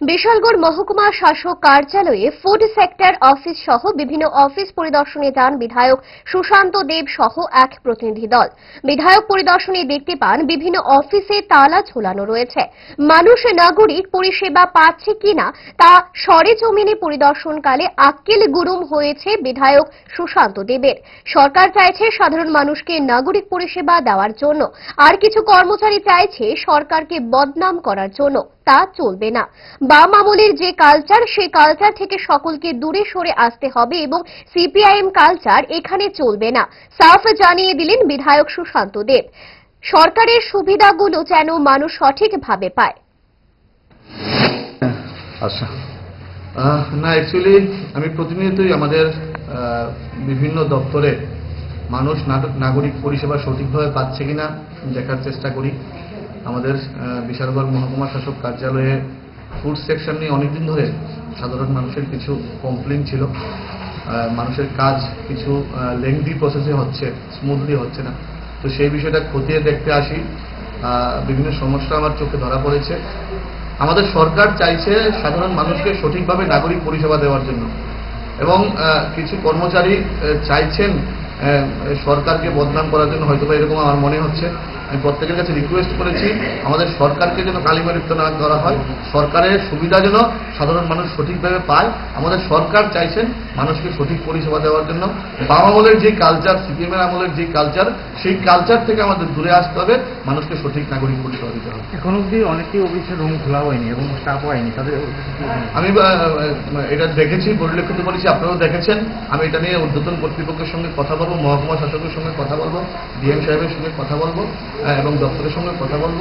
বিশালগড় মহকুমা শাসক কার্যালয়ে ফুড সেক্টর অফিস সহ বিভিন্ন অফিস পরিদর্শনে যান বিধায়ক সুশান্ত দেব সহ এক প্রতিনিধি দল। বিধায়ক পরিদর্শনে দেখতে পান, বিভিন্ন অফিসে তালা ঝোলানো রয়েছে। মানুষ নাগরিক পরিষেবা পাচ্ছে কিনা তা সরেজমিনে পরিদর্শনকালে আক্কেল গুরুম হয়েছে বিধায়ক সুশান্ত দেবের। সরকার চাইছে সাধারণ মানুষকে নাগরিক পরিষেবা দেওয়ার জন্য। আর কিছু কর্মচারী চাইছে সরকারকে বদনাম করার জন্য। তা চলবে না। বাম আমলের যে কালচার সেই কালচার থেকে সকলকে দূরে সরে আসতে হবে এবং সিপিআইএম কালচার এখানে চলবে না। সাফ জানিয়ে দিলেন বিধায়ক সুশান্ত দেব। সরকারের সুবিধাগুলো যেন মানুষ সঠিকভাবে পায়। আচ্ছা। না অ্যাকচুয়ালি আমি প্রতিনিয়তই আমাদের বিভিন্ন দপ্তরে মানুষ নাগরিক পরিষেবা সঠিকভাবে পাচ্ছে কিনা দেখার চেষ্টা করি। আমাদের বিশালগড় মহকুমা শাসক কার্যালয়ে ফুড সেকশন নিয়ে অনেকদিন ধরে সাধারণ মানুষের কিছু কমপ্লেন ছিল। মানুষের কাজ কিছু লেংদি প্রসেসে হচ্ছে স্মুথলি হচ্ছে না। তো সেই বিষয়টা খতিয়ে দেখতে আসি। বিভিন্ন সমস্যা আমার চোখে ধরা পড়েছে। আমাদের সরকার চাইছে সাধারণ মানুষকে সঠিকভাবে নাগরিক পরিষেবা দেওয়ার জন্য। এবং কিছু কর্মচারী চাইছেন সরকারকে বদনাম করার জন্য হয়তো এরকম আমার মনে হচ্ছে। আমি প্রত্যেকের কাছে রিকোয়েস্ট করেছি, আমাদের সরকারকে যেন কালিমালিপ্ত না করা হয়। সরকারের সুবিধা যেন সাধারণ মানুষ সঠিকভাবে পায়। আমাদের সরকার চাইছেন মানুষকে সঠিক পরিষেবা দেওয়ার জন্য। বাম আমলের যে কালচার সিপিএমের আমলের যে কালচার সেই কালচার থেকে আমাদের দূরে আসতে হবে মানুষকে সঠিক নাগরিক পরিষেবা দিতে হবে। এখন অব্দি অনেকেই অফিসের রুম খোলা হয়নি এবং স্টাফ হয়নি তাদের আমি এটা দেখেছি পরিলক্ষিত করেছি আপনারাও দেখেছেন। আমি এটা নিয়ে ঊর্ধ্বতন কর্তৃপক্ষের সঙ্গে কথা বলব মহকুমা শাসকের সঙ্গে কথা বলব ডিএম সাহেবের সঙ্গে কথা বলব এবং দপ্তরের সঙ্গে কথা বলব।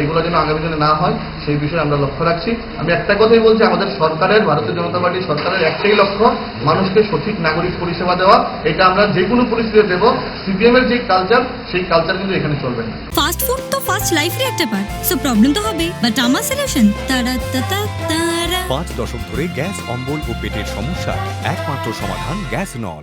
এগুলো যেন আগামী দিনে না হয় সেই বিষয়ে আমরা লক্ষ্য রাখছি। আমি একটা কথাই বলছি আমাদের সরকারের ভারতীয় জনতা পার্টি সরকারের একটাই লক্ষ্য মানুষকে সঠিক নাগরিক পরিষেবা দেওয়া। এটা আমরা যে কোনো পরিস্থিতিতে দেবো। সিপিএম এর যে কালচার সেই কালচার কিন্তু এখানে চলবে না। ফাস্ট ফুড তো ফাস্ট লাইফের একটা পার্ট সো প্রবলেম তো হবে। বাট আমার সলিউশন তারা তারা তারা। পাঁচ দশক ধরে গ্যাস অম্বল ও পেটের সমস্যা। একমাত্র সমাধান গ্যাস নল।